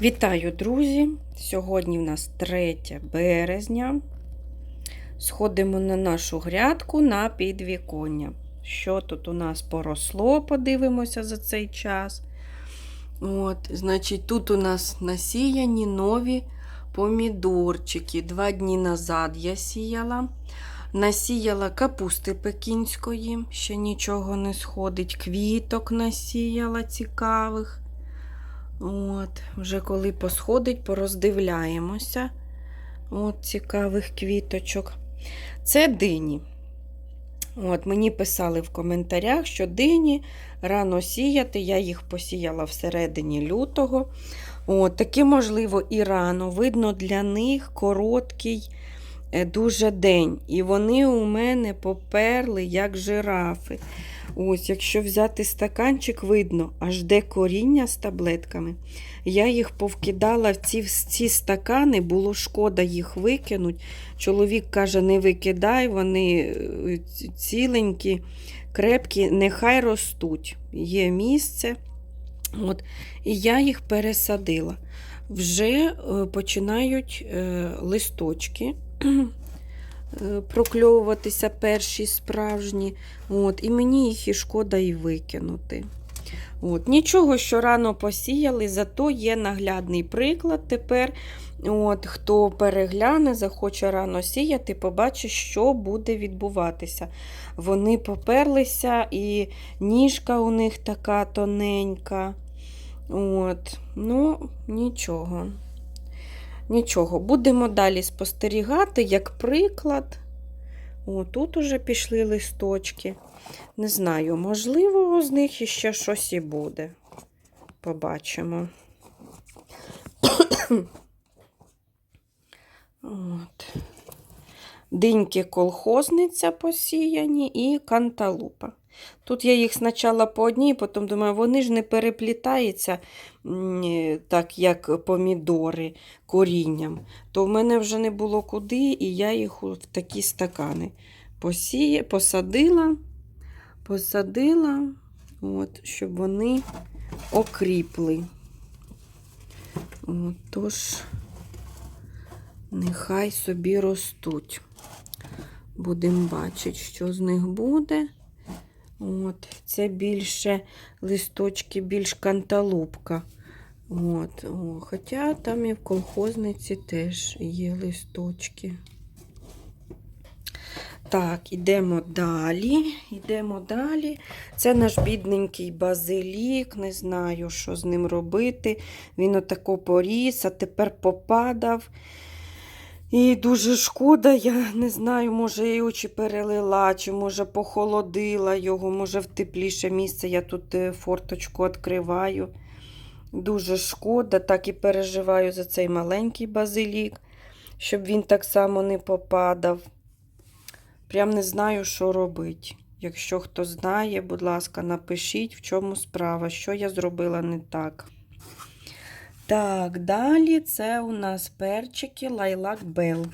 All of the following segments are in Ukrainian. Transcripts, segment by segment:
Вітаю, друзі! Сьогодні в нас 3 березня. Сходимо на нашу грядку на підвіконня. Що тут у нас поросло, подивимося за цей час. От, Значить, тут у нас насіяні нові помідорчики. Два дні назад я сіяла. Насіяла капусти пекінської, ще нічого не сходить. Квіток насіяла цікавих. От, Вже коли посходить, пороздивляємося. От цікавих квіточок. Це дині. От, Мені писали в коментарях, що дині рано сіяти. Я їх посіяла всередині лютого. От, Таки, можливо, і рано. Видно, для них короткий е, дуже день. І вони у мене поперли, як жирафи. Ось, якщо взяти стаканчик, видно, аж де коріння з таблетками. Я їх повкидала в ці, ці стакани, було шкода їх викинуть. Чоловік каже, не викидай, вони е, ціленькі, крепкі, нехай ростуть. Є місце. От, І я їх пересадила. Вже е, починають е, листочки. Прокльовуватися перші справжні. От, І мені їх і шкода і викинути. От, Нічого, що рано посіяли, зато є наглядний приклад. Тепер, от, хто перегляне, захоче рано сіяти, побачить, що буде відбуватися. Вони поперлися, і ніжка у них така тоненька. От, Ну, нічого. Нічого, будемо далі спостерігати, як приклад. О, тут уже пішли листочки. Не знаю, можливо, з них іще щось і буде. Побачимо. От. Диньки колхозниця посіяні і канталупа. Тут я їх спочатку по одній, потім думаю, вони ж не переплітаються, так як помідори корінням. То в мене вже не було куди, і я їх в такі стакани посіє, посадила, посадила, от, щоб вони окріпли. От, Тож, нехай собі ростуть. Будемо бачити, що з них буде. От, Це більше листочки, більш канталупка. От, о, Хоча там і в колхозниці теж є листочки. Так, ідемо далі. Йдемо далі. Це наш бідненький базилік. Не знаю, що з ним робити. Він отако поріс, а тепер попадав. І дуже шкода, я не знаю, може, я очі перелила, чи може похолодила його, може в тепліше місце. Я тут е, форточку відкриваю. Дуже шкода, так і переживаю за цей маленький базилік, щоб він так само не попадав. Прям не знаю, що робити. Якщо хто знає, будь ласка, напишіть, в чому справа, що я зробила не так. Так, далі це у нас перчики Лайлак Бел.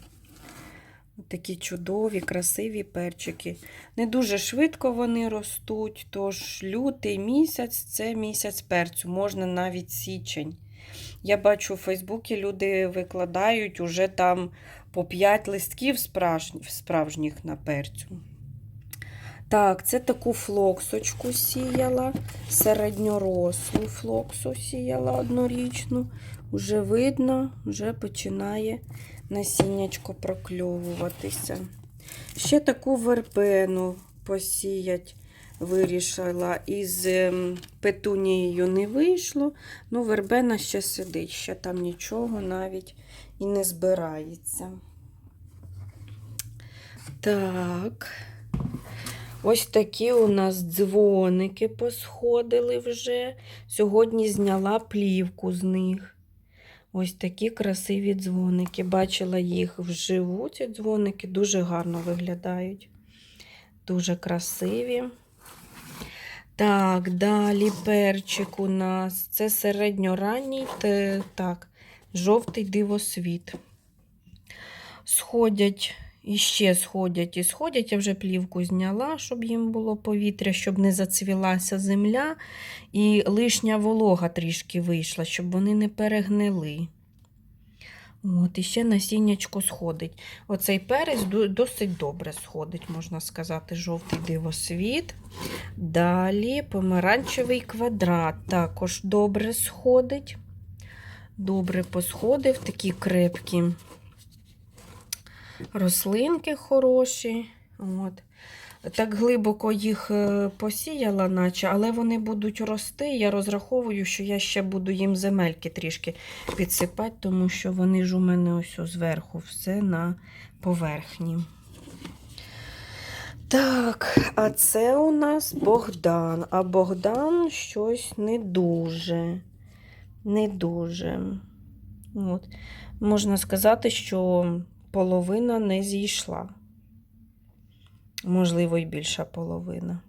Такі чудові, красиві перчики. Не дуже швидко вони ростуть, тож лютий місяць це місяць перцю, можна навіть січень. Я бачу у Фейсбуці люди викладають уже там по 5 листків справжніх на перцю. Так, це таку флоксочку сіяла, середньорослу флоксу сіяла однорічну. Уже видно, вже починає насіннячко прокльовуватися. Ще таку вербену посіять вирішила. Із ем, петунією не вийшло, ну вербена ще сидить, ще там нічого навіть і не збирається. Так. Ось такі у нас дзвоники посходили вже. Сьогодні зняла плівку з них. Ось такі красиві дзвоники. Бачила їх вживу. Ці дзвоники дуже гарно виглядають. Дуже красиві. Так, далі перчик у нас. Це середньоранній, так, жовтий дивосвіт. Сходять І ще сходять і сходять. Я вже плівку зняла, щоб їм було повітря, щоб не зацвілася земля. І лишня волога трішки вийшла, щоб вони не перегнили. От, і ще насіннячко сходить. Оцей перець досить добре сходить, можна сказати, жовтий дивосвіт. Далі помаранчевий квадрат також добре сходить. Добре посходив, такі крепкі рослинки хороші. От. Так глибоко їх е, посіяла, наче, але вони будуть рости. Я розраховую, що я ще буду їм земельки трішки підсипати, тому що вони ж у мене ось зверху, все на поверхні. Так, а це у нас Богдан. А Богдан щось не дуже. Не дуже. От. Можна сказати, що половина не зійшла. Можливо, і більша половина.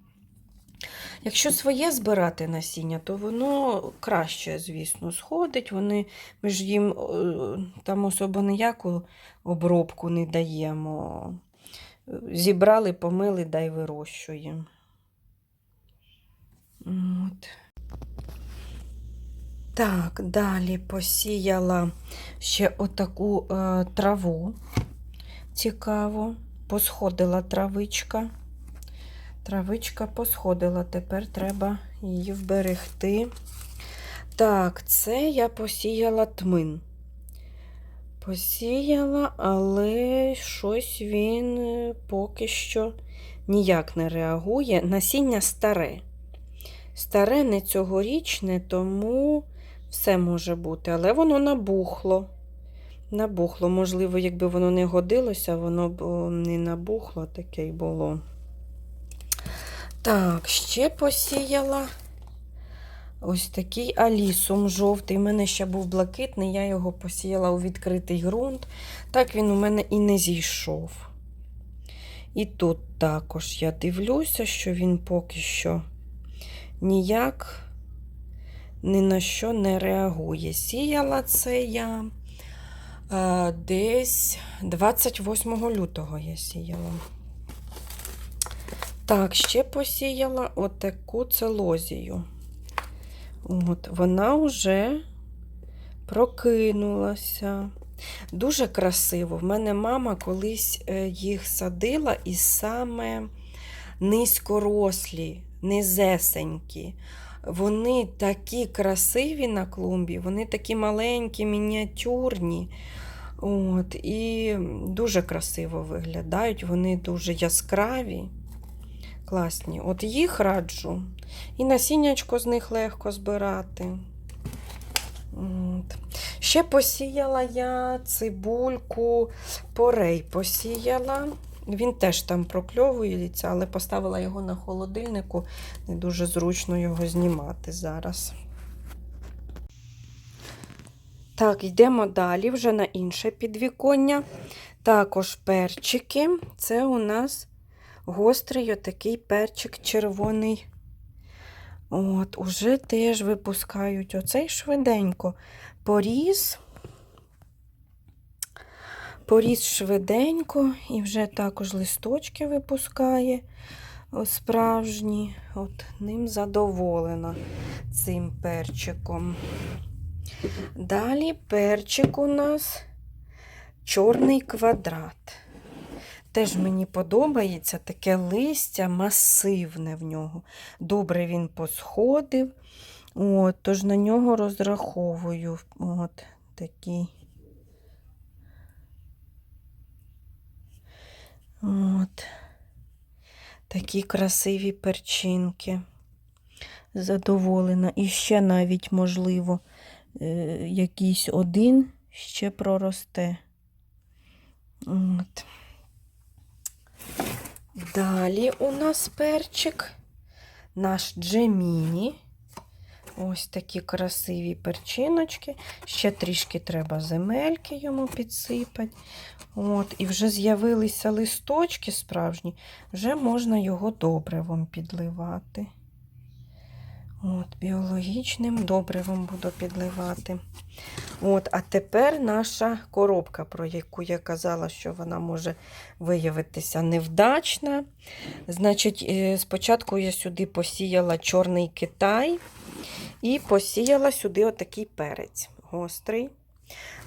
Якщо своє збирати насіння, то воно краще, звісно, сходить. Вони, ми ж їм е, там особо ніяку обробку не даємо. Зібрали, помили, дай вирощуємо. От. Так, далі посіяла ще отаку е, траву. Цікаво. Посходила травичка. Травичка посходила, тепер треба її вберегти. Так, це я посіяла тмин. Посіяла, але щось він е, поки що ніяк не реагує. Насіння старе. Старе не цьогорічне, тому все може бути, але воно набухло. Набухло. Можливо, якби воно не годилося, воно б не набухло, таке й було. Так, ще посіяла ось такий алісум жовтий. У мене ще був блакитний, я його посіяла у відкритий ґрунт. Так він у мене і не зійшов. І тут також я дивлюся, що він поки що ніяк ні на що не реагує. Сіяла це я е, десь 28 лютого я сіяла. Так, ще посіяла отаку целозію. От, вона вже прокинулася. Дуже красиво. В мене мама колись е, їх садила і саме низькорослі, низесенькі. Вони такі красиві на клумбі, вони такі маленькі, мініатюрні. От, і дуже красиво виглядають, вони дуже яскраві, класні. От їх раджу. І насіннячко з них легко збирати. От. Ще посіяла я цибульку, порей посіяла. Він теж там прокльовується, але поставила його на холодильнику. Не дуже зручно його знімати зараз. Так, йдемо далі вже на інше підвіконня. Також перчики. Це у нас гострий отакий перчик червоний. От, уже теж випускають оцей швиденько. Поріз. Поріз швиденько і вже також листочки випускає справжні. От Ним задоволена цим перчиком. Далі перчик у нас чорний квадрат. Теж мені подобається таке листя масивне в нього. Добре він посходив. От, тож на нього розраховую. От такий. От. Такі красиві перчинки. Задоволена. І ще навіть, можливо, е, якийсь один ще проросте. От. Далі у нас перчик, наш Джеміні. Ось такі красиві перчиночки. Ще трішки треба земельки йому підсипати. От, і вже з'явилися листочки справжні, вже можна його добривом підливати. От, Біологічним добривом буду підливати. От, а тепер наша коробка, про яку я казала, що вона може виявитися невдачна. Значить, е, спочатку я сюди посіяла чорний Китай і посіяла сюди отакий перець гострий.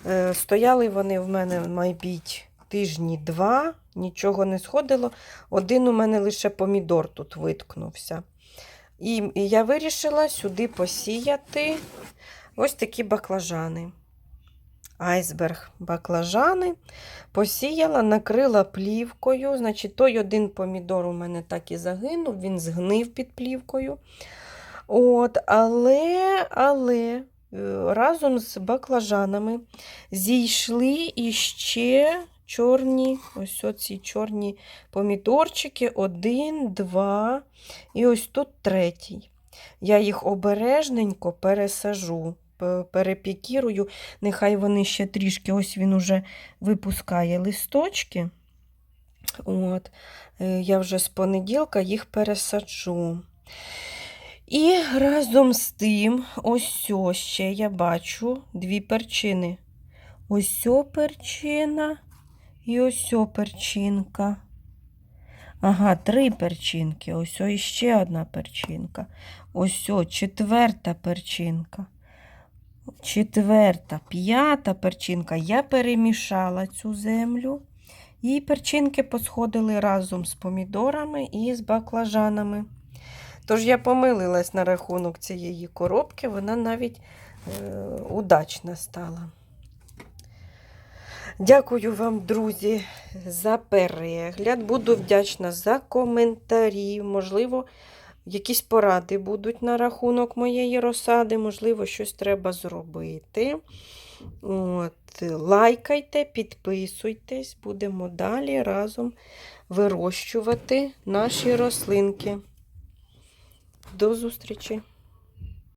Е, Стояли вони в мене, мабуть, тижні два, нічого не сходило. Один у мене лише помідор тут виткнувся. І я вирішила сюди посіяти ось такі баклажани. Айсберг баклажани. Посіяла, накрила плівкою. Значить, той один помідор у мене так і загинув, він згнив під плівкою. От, але, але е, разом з баклажанами зійшли іще чорні, ось оці чорні помідорчики. Один, два, і ось тут третій. Я їх обережненько пересажу, пе- перепікірую. Нехай вони ще трішки, ось він уже випускає листочки. От, е, я вже з понеділка їх пересаджу. І разом з тим, ось ще я бачу дві перчини. Ось о перчина і ось о перчинка. Ага, три перчинки. Ось о іще одна перчинка. Ось о четверта перчинка. Четверта, п'ята перчинка. Я перемішала цю землю. І перчинки посходили разом з помідорами і з баклажанами. Тож я помилилась на рахунок цієї коробки, вона навіть е, удачна стала. Дякую вам, друзі, за перегляд. Буду вдячна за коментарі. Можливо, якісь поради будуть на рахунок моєї розсади, можливо, щось треба зробити. От, лайкайте, підписуйтесь, будемо далі разом вирощувати наші рослинки. До зустрічі!